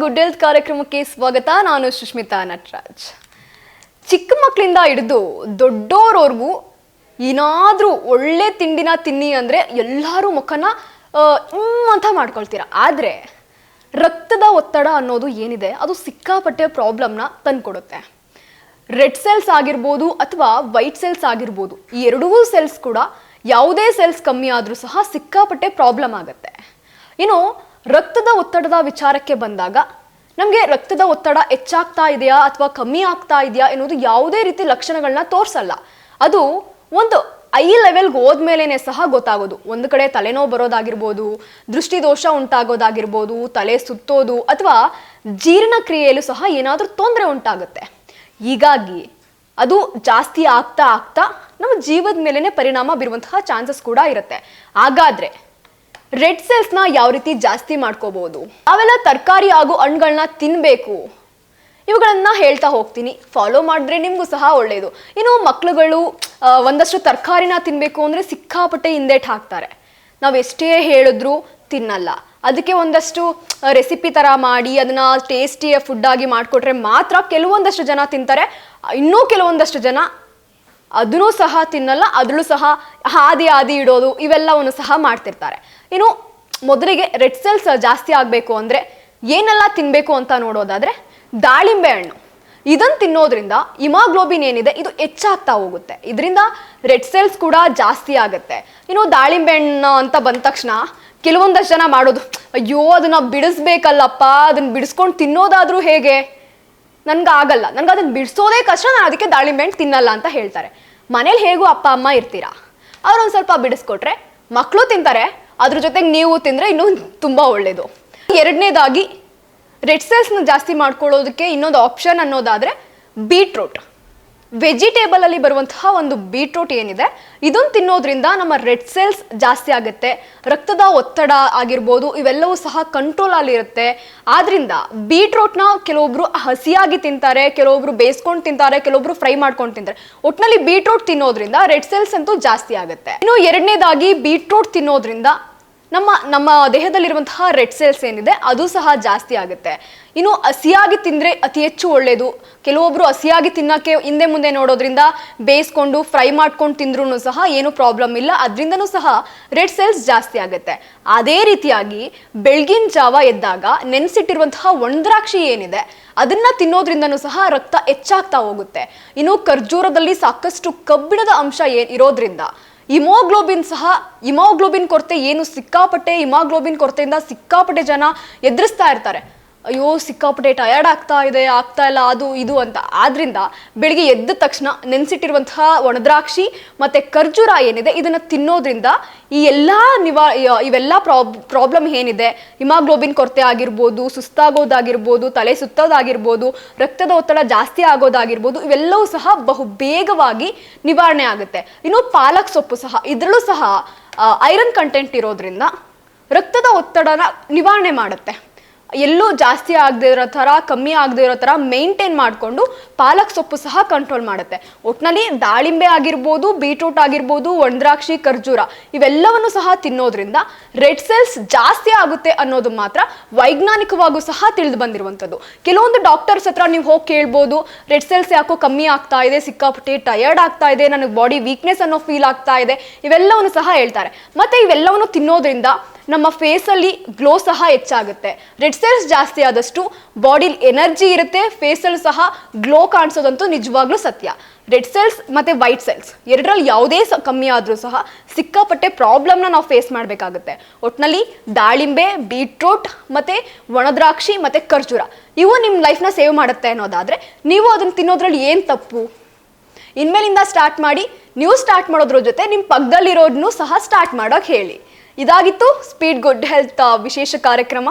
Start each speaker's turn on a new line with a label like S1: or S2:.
S1: Good health ಕಾರ್ಯಕ್ರಮಕ್ಕೆ ಸ್ವಾಗತ. ನಾನು ಸುಷ್ಮಿತಾ ನಟರಾಜ್. ಚಿಕ್ಕ ಮಕ್ಕಳಿಂದ ಹಿಡಿದು ದೊಡ್ಡೋರವ್ರಿಗೂ ಏನಾದರೂ ಒಳ್ಳೆ ತಿಂಡಿನ ತಿನ್ನಿ ಅಂದರೆ ಎಲ್ಲರೂ ಮುಖನ ಅಂತ ಮಾಡ್ಕೊಳ್ತೀರ. ಆದರೆ ರಕ್ತದ ಒತ್ತಡ ಅನ್ನೋದು ಏನಿದೆ, ಅದು ಸಿಕ್ಕಾಪಟ್ಟೆ ಪ್ರಾಬ್ಲಮ್ನ ತಂದುಕೊಡುತ್ತೆ. ರೆಡ್ ಸೆಲ್ಸ್ ಆಗಿರ್ಬೋದು ಅಥವಾ ವೈಟ್ ಸೆಲ್ಸ್ ಆಗಿರ್ಬೋದು, ಈ ಎರಡೂ ಸೆಲ್ಸ್ ಕೂಡ ಯಾವುದೇ ಸೆಲ್ಸ್ ಕಮ್ಮಿ ಆದರೂ ಸಹ ಸಿಕ್ಕಾಪಟ್ಟೆ ಪ್ರಾಬ್ಲಮ್ ಆಗುತ್ತೆ. ಇನ್ನು ರಕ್ತದ ಒತ್ತಡದ ವಿಚಾರಕ್ಕೆ ಬಂದಾಗ, ನಮಗೆ ರಕ್ತದ ಒತ್ತಡ ಹೆಚ್ಚಾಗ್ತಾ ಇದೆಯಾ ಅಥವಾ ಕಮ್ಮಿ ಆಗ್ತಾ ಇದೆಯಾ ಎನ್ನುವುದು ಯಾವುದೇ ರೀತಿ ಲಕ್ಷಣಗಳನ್ನ ತೋರಿಸಲ್ಲ. ಅದು ಒಂದು ಐ ಲೆವೆಲ್ಗೆ ಹೋದ್ಮೇಲೆ ಸಹ ಗೊತ್ತಾಗೋದು. ಒಂದು ಕಡೆ ತಲೆನೋವು ಬರೋದಾಗಿರ್ಬೋದು, ದೃಷ್ಟಿದೋಷ ಉಂಟಾಗೋದಾಗಿರ್ಬೋದು, ತಲೆ ಸುತ್ತೋದು ಅಥವಾ ಜೀರ್ಣಕ್ರಿಯೆಯಲ್ಲೂ ಸಹ ಏನಾದರೂ ತೊಂದರೆ ಉಂಟಾಗುತ್ತೆ. ಹೀಗಾಗಿ ಅದು ಜಾಸ್ತಿ ಆಗ್ತಾ ಆಗ್ತಾ ನಮ್ಮ ಜೀವದ ಮೇಲೇ ಪರಿಣಾಮ ಬೀರುವಂತಹ ಚಾನ್ಸಸ್ ಕೂಡ ಇರುತ್ತೆ. ಹಾಗಾದ್ರೆ ರೆಡ್ ಸೆಲ್ಸ್ನ ಯಾವ ರೀತಿ ಜಾಸ್ತಿ ಮಾಡ್ಕೋಬಹುದು ಅವೆಲ್ಲ ತರಕಾರಿ ಹಾಗೂ ಹಣ್ಣುಗಳನ್ನ ತಿನ್ನಬೇಕು ಇವುಗಳನ್ನ ಹೇಳ್ತಾ ಹೋಗ್ತೀನಿ. ಫಾಲೋ ಮಾಡಿದ್ರೆ ನಿಮಗೂ ಸಹ ಒಳ್ಳೆಯದು ಇನ್ನು ಮಕ್ಳುಗಳು ಒಂದಷ್ಟು ತರಕಾರಿನ ತಿನ್ನಬೇಕು ಅಂದರೆ ಸಿಕ್ಕಾಪಟ್ಟೆ ಹಿಂದೇಟ್ ಹಾಕ್ತಾರೆ. ನಾವು ಎಷ್ಟೇ ಹೇಳಿದ್ರು ತಿನ್ನಲ್ಲ. ಅದಕ್ಕೆ ಒಂದಷ್ಟು ರೆಸಿಪಿ ಥರ ಮಾಡಿ ಅದನ್ನ ಟೇಸ್ಟಿಯ ಫುಡ್ ಆಗಿ ಮಾಡಿಕೊಟ್ರೆ ಮಾತ್ರ ಕೆಲವೊಂದಷ್ಟು ಜನ ತಿಂತಾರೆ. ಇನ್ನೂ ಕೆಲವೊಂದಷ್ಟು ಜನ ಅದನ್ನೂ ಸಹ ತಿನ್ನಲ್ಲ, ಅದರಲ್ಲೂ ಸಹ ಹಾದಿ ಹಾದಿ ಇಡೋದು, ಇವೆಲ್ಲವನ್ನು ಸಹ ಮಾಡ್ತಿರ್ತಾರೆ. ಇನ್ನು ಮೊದಲಿಗೆ ರೆಡ್ ಸೆಲ್ಸ್ ಜಾಸ್ತಿ ಆಗಬೇಕು ಅಂದರೆ ಏನೆಲ್ಲ ತಿನ್ನಬೇಕು ಅಂತ ನೋಡೋದಾದರೆ ದಾಳಿಂಬೆ ಹಣ್ಣು. ಇದನ್ನು ತಿನ್ನೋದ್ರಿಂದ ಇಮಾಗ್ಲೋಬಿನ್ ಏನಿದೆ, ಇದು ಹೆಚ್ಚಾಗ್ತಾ ಹೋಗುತ್ತೆ. ಇದರಿಂದ ರೆಡ್ ಸೆಲ್ಸ್ ಕೂಡ ಜಾಸ್ತಿ ಆಗುತ್ತೆ. ಇನ್ನು ದಾಳಿಂಬೆ ಹಣ್ಣು ಅಂತ ಬಂದ ತಕ್ಷಣ ಕೆಲವೊಂದಷ್ಟು ಜನ ಮಾಡೋದು, ಅಯ್ಯೋ, ಅದನ್ನ ಬಿಡಿಸ್ಬೇಕಲ್ಲಪ್ಪ, ಅದನ್ನ ಬಿಡಿಸ್ಕೊಂಡು ತಿನ್ನೋದಾದರೂ ಹೇಗೆ? ನನ್ಗೆ ಆಗಲ್ಲ ನನ್ಗೆ ಅದನ್ನ ಬಿಡಿಸೋದೇ ಕಷ್ಟ, ನಾನು ಅದಕ್ಕೆ ದಾಳಿಂಬೆ ಹಣ್ಣು ತಿನ್ನಲ್ಲ ಅಂತ ಹೇಳ್ತಾರೆ. ಮನೇಲಿ ಹೇಗೂ ಅಪ್ಪ, ಅಮ್ಮ ಇರ್ತೀರಾ? ಅವ್ರು ಒಂದು ಸ್ವಲ್ಪ ಬಿಡಿಸ್ಕೊಟ್ರೆ ಮಕ್ಕಳು ತಿಂತಾರೆ, ಅದ್ರ ಜೊತೆಗೆ ನೀವು ತಿಂದರೆ ಇನ್ನೂ ತುಂಬ ಒಳ್ಳೆಯದು ಎರಡನೇದಾಗಿ, ರೆಡ್ ಸೆಲ್ಸ್ನ ಜಾಸ್ತಿ ಮಾಡ್ಕೊಳ್ಳೋದಕ್ಕೆ ಇನ್ನೊಂದು ಆಪ್ಷನ್ ಅನ್ನೋದಾದರೆ, ಬೀಟ್ರೂಟ್. ವೆಜಿಟೇಬಲ್ ಅಲ್ಲಿ ಬರುವಂತಹ ಒಂದು ಬೀಟ್ರೂಟ್ ಏನಿದೆ ಇದನ್ನು ತಿನ್ನೋದ್ರಿಂದ ನಮ್ಮ ರೆಡ್ ಸೆಲ್ಸ್ ಜಾಸ್ತಿ ಆಗುತ್ತೆ. ರಕ್ತದ ಒತ್ತಡ ಆಗಿರ್ಬೋದು, ಇವೆಲ್ಲವೂ ಸಹ ಕಂಟ್ರೋಲ್ ಅಲ್ಲಿ ಇರುತ್ತೆ. ಆದ್ರಿಂದ ಬೀಟ್ರೂಟ್ನ ಕೆಲವೊಬ್ರು ಹಸಿಯಾಗಿ ತಿಂತಾರೆ, ಕೆಲವೊಬ್ರು ಬೇಯಿಸ್ಕೊಂಡು ತಿಂತಾರೆ, ಕೆಲವೊಬ್ರು ಫ್ರೈ ಮಾಡ್ಕೊಂಡು ತಿಂತಾರೆ. ಒಟ್ನಲ್ಲಿ ಬೀಟ್ರೂಟ್ ತಿನ್ನೋದ್ರಿಂದ ರೆಡ್ ಸೆಲ್ಸ್ ಅಂತೂ ಜಾಸ್ತಿ ಆಗುತ್ತೆ. ಇನ್ನು ಎರಡನೇದಾಗಿ ಬೀಟ್ರೂಟ್ ತಿನ್ನೋದ್ರಿಂದ ನಮ್ಮ ನಮ್ಮ ದೇಹದಲ್ಲಿರುವಂತಹ ರೆಡ್ ಸೆಲ್ಸ್ ಏನಿದೆ, ಅದು ಸಹ ಜಾಸ್ತಿ ಆಗುತ್ತೆ. ಇನ್ನು ಹಸಿಯಾಗಿ ತಿಂದರೆ ಅತಿ ಹೆಚ್ಚು ಒಳ್ಳೆಯದು ಕೆಲವೊಬ್ಬರು ಹಸಿಯಾಗಿ ತಿನ್ನೋಕ್ಕೆ ಹಿಂದೆ ಮುಂದೆ ನೋಡೋದ್ರಿಂದ ಬೇಯಿಸ್ಕೊಂಡು ಫ್ರೈ ಮಾಡ್ಕೊಂಡು ತಿಂದ್ರೂ ಸಹ ಏನು ಪ್ರಾಬ್ಲಮ್ ಇಲ್ಲ. ಅದರಿಂದನೂ ಸಹ ರೆಡ್ ಸೆಲ್ಸ್ ಜಾಸ್ತಿ ಆಗುತ್ತೆ. ಅದೇ ರೀತಿಯಾಗಿ ಬೆಳಗಿನ ಜಾವ ಎದ್ದಾಗ ನೆನೆಸಿಟ್ಟಿರುವಂತಹ ಒಣದ್ರಾಕ್ಷಿ ಏನಿದೆ, ಅದನ್ನು ತಿನ್ನೋದ್ರಿಂದನೂ ಸಹ ರಕ್ತ ಹೆಚ್ಚಾಗ್ತಾ ಹೋಗುತ್ತೆ. ಇನ್ನು ಖರ್ಜೂರದಲ್ಲಿ ಸಾಕಷ್ಟು ಕಬ್ಬಿಣದ ಅಂಶ ಏ, ಇರೋದ್ರಿಂದ ಇಮೋಗ್ಲೋಬಿನ್ ಸಹ ಇಮೋಗ್ಲೋಬಿನ್ ಕೊರತೆ ಏನು ಸಿಕ್ಕಾಪಟ್ಟೆ ಇಮಾಗ್ಲೋಬಿನ್ ಕೊರತೆಯಿಂದ ಸಿಕ್ಕಾಪಟ್ಟೆ ಜನ ಎದುರಿಸ್ತಾ ಇರ್ತಾರೆ. ಅಯ್ಯೋ, ಸಿಕ್ಕಾಪಟ್ಟೆ ಟಯರ್ಡ್ ಆಗ್ತಾ ಇದೆ, ಆಗ್ತಾ ಇಲ್ಲ, ಅದು ಇದು ಅಂತ. ಆದ್ರಿಂದ ಬೆಳಿಗ್ಗೆ ಎದ್ದ ತಕ್ಷಣ ನೆನೆಸಿಟ್ಟಿರುವಂತಹ ಒಣದ್ರಾಕ್ಷಿ ಮತ್ತೆ ಖರ್ಜೂರ ಏನಿದೆ, ಇದನ್ನ ತಿನ್ನೋದ್ರಿಂದ ಈ ಎಲ್ಲ ನಿವಾ ಇವೆಲ್ಲ ಪ್ರಾಬ್, ಪ್ರಾಬ್ಲಮ್ ಏನಿದೆ, ಹಿಮಾಗ್ಲೋಬಿನ್ ಕೊರತೆ ಆಗಿರ್ಬೋದು, ಸುಸ್ತಾಗೋದಾಗಿರ್ಬೋದು, ತಲೆ ಸುತ್ತೋದಾಗಿರ್ಬೋದು, ರಕ್ತದ ಒತ್ತಡ ಜಾಸ್ತಿ ಆಗೋದಾಗಿರ್ಬೋದು, ಇವೆಲ್ಲವೂ ಸಹ ಬಹು ಬೇಗವಾಗಿ ನಿವಾರಣೆ ಆಗುತ್ತೆ. ಇನ್ನು ಪಾಲಕ್ ಸೊಪ್ಪು ಸಹ, ಇದರಲ್ಲೂ ಸಹ ಐರನ್ ಕಂಟೆಂಟ್ ಇರೋದ್ರಿಂದ ರಕ್ತದ ಒತ್ತಡನ ನಿವಾರಣೆ ಮಾಡುತ್ತೆ. ಎಲ್ಲೂ ಜಾಸ್ತಿ ಆಗದೆ ಇರೋ ಥರ, ಕಮ್ಮಿ ಆಗದೆ ಇರೋ ಥರ ಮೇಂಟೈನ್ ಮಾಡಿಕೊಂಡು ಪಾಲಕ್ ಸೊಪ್ಪು ಸಹ ಕಂಟ್ರೋಲ್ ಮಾಡುತ್ತೆ. ಒಟ್ಟಿನಲ್ಲಿ ದಾಳಿಂಬೆ ಆಗಿರ್ಬೋದು ಬೀಟ್ರೂಟ್ ಆಗಿರ್ಬೋದು ಒಣದ್ರಾಕ್ಷಿ ಖರ್ಜೂರ, ಇವೆಲ್ಲವನ್ನು ಸಹ ತಿನ್ನೋದ್ರಿಂದ ರೆಡ್ ಸೆಲ್ಸ್ ಜಾಸ್ತಿ ಆಗುತ್ತೆ ಅನ್ನೋದು ಮಾತ್ರ ವೈಜ್ಞಾನಿಕವಾಗೂ ಸಹ ತಿಳಿದು ಬಂದಿರುವಂಥದ್ದು. ಕೆಲವೊಂದು ಡಾಕ್ಟರ್ಸ್ ಹತ್ರ ನೀವು ಹೋಗಿ ಕೇಳ್ಬೋದು ರೆಡ್ ಸೆಲ್ಸ್ ಯಾಕೋ ಕಮ್ಮಿ ಆಗ್ತಾ ಇದೆ, ಸಿಕ್ಕಾಪಟ್ಟೆ ಟಯರ್ಡ್ ಆಗ್ತಾ ಇದೆ, ನನಗೆ ಬಾಡಿ ವೀಕ್ನೆಸ್ ಅನ್ನೋ ಫೀಲ್ ಆಗ್ತಾ ಇದೆ, ಇವೆಲ್ಲವನ್ನು ಸಹ ಹೇಳ್ತಾರೆ. ಮತ್ತೆ ಇವೆಲ್ಲವನ್ನು ತಿನ್ನೋದ್ರಿಂದ ನಮ್ಮ ಫೇಸಲ್ಲಿ ಗ್ಲೋ ಸಹ ಹೆಚ್ಚಾಗುತ್ತೆ. ರೆಡ್ ಸೆಲ್ಸ್ ಜಾಸ್ತಿ ಆದಷ್ಟು ಬಾಡಿಲಿ ಎನರ್ಜಿ ಇರುತ್ತೆ ಫೇಸಲ್ಲಿ ಸಹ ಗ್ಲೋ ಕಾಣಿಸೋದಂತೂ ನಿಜವಾಗ್ಲೂ ಸತ್ಯ. ರೆಡ್ ಸೆಲ್ಸ್ ಮತ್ತೆ ವೈಟ್ ಸೆಲ್ಸ್ ಎರಡರಲ್ಲಿ ಯಾವುದೇ ಸ, ಕಮ್ಮಿ ಆದರೂ ಸಹ ಸಿಕ್ಕಾಪಟ್ಟೆ ಪ್ರಾಬ್ಲಮ್ನ ನಾವು ಫೇಸ್ ಮಾಡಬೇಕಾಗುತ್ತೆ. ಒಟ್ಟಿನಲ್ಲಿ ದಾಳಿಂಬೆ ಬೀಟ್ರೂಟ್ ಮತ್ತೆ ಒಣದ್ರಾಕ್ಷಿ ಮತ್ತೆ ಖರ್ಜೂರ ಇವು ನಿಮ್ಮ ಲೈಫ್ನ ಸೇವ್ ಮಾಡುತ್ತೆ ಅನ್ನೋದಾದ್ರೆ ನೀವು ಅದನ್ನು ತಿನ್ನೋದ್ರಲ್ಲಿ ಏನು ತಪ್ಪು? ಇನ್ಮೇಲಿಂದ ಸ್ಟಾರ್ಟ್ ಮಾಡಿ, ನೀವು ಸ್ಟಾರ್ಟ್ ಮಾಡೋದ್ರ ಜೊತೆ ನಿಮ್ಮ ಪಕ್ಕದಲ್ಲಿರೋದನ್ನು ಸಹ ಸ್ಟಾರ್ಟ್ ಮಾಡೋಕ್ಕೆ ಹೇಳಿ. ಇದಾಗಿತ್ತು ಸ್ಪೀಡ್ ಗುಡ್ ಹೆಲ್ತ್ ವಿಶೇಷ ಕಾರ್ಯಕ್ರಮ.